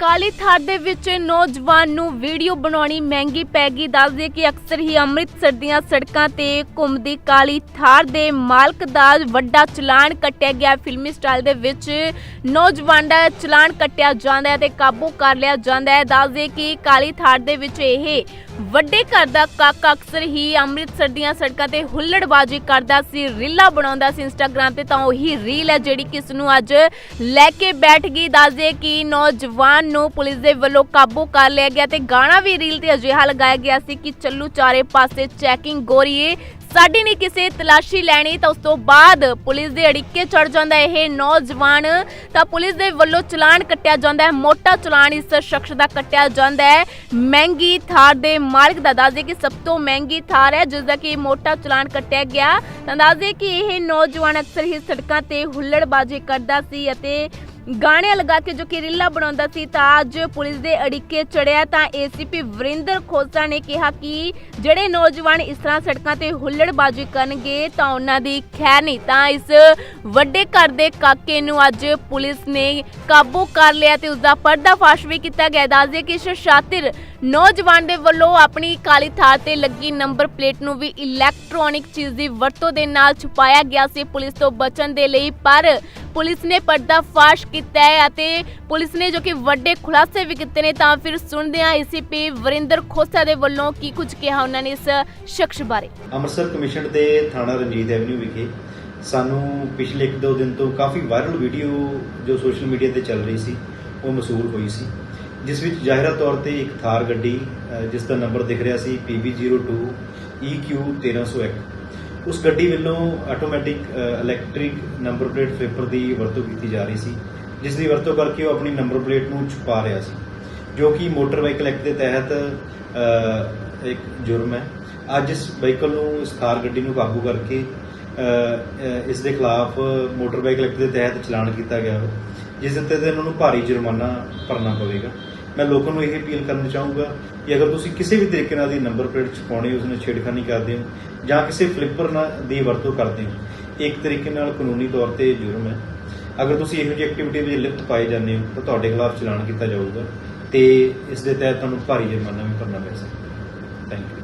ਕਾਲੀ ਥਾਰ ਦੇ ਵਿੱਚ ਨੌਜਵਾਨ ਨੂੰ ਵੀਡੀਓ ਬਣਾਉਣੀ ਮਹਿੰਗੀ ਪੈ ਗਈ। ਦੱਸਦੇ ਕਿ ਅਕਸਰ ਹੀ ਅੰਮ੍ਰਿਤਸਰ ਦੀਆਂ ਸੜਕਾਂ ਤੇ ਘੁੰਮਦੀ ਕਾਲੀ ਥਾਰ ਦੇ ਮਾਲਕ ਦਾ ਵੱਡਾ ਚਲਾਨ ਕੱਟਿਆ ਗਿਆ। ਫਿਲਮੀ ਸਟਾਈਲ ਦੇ ਵਿੱਚ ਨੌਜਵਾਨ ਦਾ ਚਲਾਨ ਕੱਟਿਆ ਜਾਂਦਾ ਹੈ ਤੇ ਕਾਬੂ ਕਰ ਲਿਆ ਜਾਂਦਾ ਹੈ। ਦੱਸਦੇ ਕਿ ਕਾਲੀ ਥਾਰ ਦੇ ਵਿੱਚ ਇਹ ਵੱਡੇ ਘਰ ਦਾ ਕਾਕਾ ਅਕਸਰ ਹੀ ਅੰਮ੍ਰਿਤਸਰ ਦੀਆਂ ਸੜਕਾਂ ਤੇ ਹੁੱਲੜਬਾਜ਼ੀ ਕਰਦਾ ਸੀ, ਰੀਲਾਂ ਬਣਾਉਂਦਾ ਸੀ ਇੰਸਟਾਗ੍ਰam ਤੇ ਤਾਂ ਉਹੀ ਰੀਲ ਹੈ ਜਿਹੜੀ ਕਿਸ ਨੂੰ ਅੱਜ ਲੈ ਕੇ ਬੈਠ ਗਈ। ਦੱਸਦੇ ਕਿ ਨੌਜਵਾਨ ਨੂੰ ਪੁਲਿਸ ਦੇ ਵੱਲੋਂ ਕਾਬੂ ਕਰ ਲਿਆ ਗਿਆ ਤੇ ਗਾਣਾ ਵੀ ਰੀਲ ਤੇ ਅਜਿਹਾ ਲਗਾਇਆ ਗਿਆ ਸੀ ਕਿ ਚੱਲੂ ਚਾਰੇ ਪਾਸੇ ਚੈਕਿੰਗ ਗੋਰੀਏ ਸਾਡੀ ਨਹੀਂ ਕਿਸੇ ਤਲਾਸ਼ੀ ਲੈਣੀ, ਤਾਂ ਉਸ ਤੋਂ ਬਾਅਦ ਪੁਲਿਸ ਦੇ ਅੜਿੱਕੇ ਚੜ ਜਾਂਦਾ ਇਹ ਨੌਜਵਾਨ ਤਾਂ ਪੁਲਿਸ ਦੇ ਵੱਲੋਂ ਚਲਾਨ ਕੱਟਿਆ ਜਾਂਦਾ ਹੈ। ਮੋਟਾ ਚਲਾਨ ਇਸ ਸ਼ਖਸ ਦਾ ਕੱਟਿਆ ਜਾਂਦਾ ਹੈ। ਮਹਿੰਗੀ ਥਾਰ ਦੇ ਮਾਲਕ ਦਾ ਦੱਸਦੇ ਕਿ ਸਭ ਤੋਂ ਮਹਿੰਗੀ ਥਾਰ ਹੈ, ਜਿਸ ਦਾ ਕਿ ਮੋਟਾ ਚਲਾਨ ਕੱਟਿਆ ਗਿਆ। ਤਾਂ ਦੱਸਦੇ ਕਿ ਇਹ ਨੌਜਵਾਨ ਅਕਸਰ ਹੀ ਸੜਕਾਂ ਤੇ ਹੁੱਲੜਬਾਜ਼ੀ ਕਰਦਾ ਸੀ ਅਤੇ ਗਾਣੇ ਲਗਾ ਕੇ ਜੋ ਕਿ ਰੀਲਾਂ ਬਣਾਉਂਦਾ ਸੀ ਤਾਂ ਅੱਜ ਪੁਲਿਸ ਦੇ ਅੜਿੱਕੇ ਚੜਿਆ ਤਾਂ ਏਸੀਪੀ ਵਰਿੰਦਰ ਖੋਸਾ ਨੇ ਕਿਹਾ ਕਿ ਜਿਹੜੇ ਨੌਜਵਾਨ ਇਸ ਤਰ੍ਹਾਂ ਸੜਕਾਂ ਤੇ ਹੁੱਲੜਬਾਜ਼ੀ ਕਰਨਗੇ ਤਾਂ ਉਹਨਾਂ ਦੀ ਖੈਰ ਨਹੀਂ। ਤਾਂ ਇਸ ਵੱਡੇ ਘਰ ਦੇ ਕਾਕੇ ਨੂੰ ਅੱਜ ਪੁਲਿਸ ਨੇ ਕਾਬੂ ਕਰ ਲਿਆ ਤੇ ਉਸ ਦਾ ਪਰਦਾਫਾਸ਼ ਵੀ ਕੀਤਾ ਗਿਆ। ਦੱਸਦੇ ਕਿ ਸ਼ਾਤਿਰ ਨੌਜਵਾਨ ਦੇ ਵੱਲੋਂ ਆਪਣੀ ਕਾਲੀ ਥਾਰ ਤੇ ਲੱਗੀ ਨੰਬਰ ਪਲੇਟ ਨੂੰ ਵੀ ਇਲੈਕਟ੍ਰੋਨਿਕ ਚੀਜ਼ ਦੀ ਵਰਤੋਂ ਦੇ ਨਾਲ ਛੁਪਾਇਆ ਗਿਆ ਸੀ। ਪੁਲਿਸ ਤੋਂ ਬਚਣ ਦੇ ਲਈ ਪਰ ਪੁਲਿਸ ਨੇ ਪਰਦਾਫਾਸ਼ ਕੀਤਾ ਹੈ ਅਤੇ ਪੁਲਿਸ ਨੇ ਜੋ ਕਿ ਵੱਡੇ ਖੁਲਾਸੇ ਵੀ ਕੀਤੇ ਨੇ ਤਾਂ ਫਿਰ ਸੁਣਦੇ ਹਾਂ ਏਸੀਪੀ ਵਰਿੰਦਰ ਖੋਸਾ ਦੇ ਵੱਲੋਂ ਕੀ ਕੁਝ ਕਿਹਾ ਉਹਨਾਂ ਨੇ ਇਸ ਸ਼ਖਸ ਬਾਰੇ। ਅੰਮ੍ਰਿਤਸਰ ਕਮਿਸ਼ਨ ਦੇ ਥਾਣਾ ਰਣਜੀਤ ਐਵਨਿਊ ਵਿਖੇ ਸਾਨੂੰ ਪਿਛਲੇ 1-2 ਦਿਨ ਤੋਂ ਕਾਫੀ ਵਾਇਰਲ ਵੀਡੀਓ ਜੋ ਸੋਸ਼ਲ ਮੀਡੀਆ ਤੇ ਚੱਲ ਰਹੀ ਸੀ ਉਹ ਮਸੂਲ ਹੋਈ ਸੀ ਜਿਸ ਵਿੱਚ ਜ਼ਾਹਿਰਾ ਤੌਰ ਤੇ ਇੱਕ ਥਾਰ ਗੱਡੀ ਅ, ਜਿਸ ਦਾ ਨੰਬਰ ਦਿਖ ਰਿਹਾ ਸੀ PB02 EQ1301 ਉਸ ਗੱਡੀ ਵੱਲੋਂ automatic electric number plate flipper ਦੀ ਵਰਤੋਂ ਕੀਤੀ ਜਾ ਰਹੀ ਸੀ, ਜਿਸ ਦੀ ਵਰਤੋਂ ਕਰਕੇ ਉਹ ਆਪਣੀ ਨੰਬਰ ਪਲੇਟ ਨੂੰ ਛੁਪਾ ਰਿਹਾ ਸੀ, ਜੋ ਕਿ ਮੋਟਰ ਵਾਹੀਕਲ ਐਕਟ ਦੇ ਤਹਿਤ ਇੱਕ ਜੁਰਮ ਹੈ। ਅੱਜ ਇਸ ਵਹੀਕਲ ਨੂੰ ਇਸ ਕਾਰ ਗੱਡੀ ਨੂੰ ਕਾਬੂ ਕਰਕੇ ਇਸ ਦੇ ਖਿਲਾਫ ਮੋਟਰ ਵਾਹੀਕਲ ਐਕਟ ਦੇ ਤਹਿਤ ਚਲਾਨ ਕੀਤਾ ਗਿਆ ਹੈ ਜਿਸ ਦੇ ਤਹਿਤ ਇਹਨਾਂ ਨੂੰ ਭਾਰੀ ਜੁਰਮਾਨਾ ਭਰਨਾ ਪਵੇਗਾ। ਮੈਂ ਲੋਕਾਂ ਨੂੰ ਇਹ ਅਪੀਲ ਕਰਨਾ ਚਾਹੂੰਗਾ ਕਿ ਅਗਰ ਤੁਸੀਂ ਕਿਸੇ ਵੀ ਤਰੀਕੇ ਨਾਲ ਦੀ ਨੰਬਰ ਪਲੇਟ ਛਪਾਉਣੀ ਉਸ ਨੂੰ ਛੇੜਖਾਨੀ ਕਰਦੇ ਹੋ ਜਾਂ ਕਿਸੇ ਫਲਿੱਪਰ ਨਾਲ ਦੀ ਵਰਤੋਂ ਕਰਦੇ ਹੋ ਇਹ ਇੱਕ ਤਰੀਕੇ ਨਾਲ ਕਾਨੂੰਨੀ ਤੌਰ ਤੇ ਜੁਰਮ ਹੈ। ਅਗਰ ਤੁਸੀਂ ਇਹੋ ਜਿਹੀ ਐਕਟੀਵਿਟੀ ਵਿੱਚ ਲਿਪਤ ਪਾਏ ਜਾਂਦੇ ਹੋ, ਤਾਂ ਤੁਹਾਡੇ ਖਿਲਾਫ ਚਲਾਨ ਕੀਤਾ ਜਾਊਗਾ ਤੇ ਇਸ ਦੇ ਤਹਿਤ ਤੁਹਾਨੂੰ ਭਾਰੀ ਜੁਰਮਾਨਾ ਵੀ ਭਰਨਾ ਪੈ ਸਕਦਾ ਥੈਂਕ ਯੂ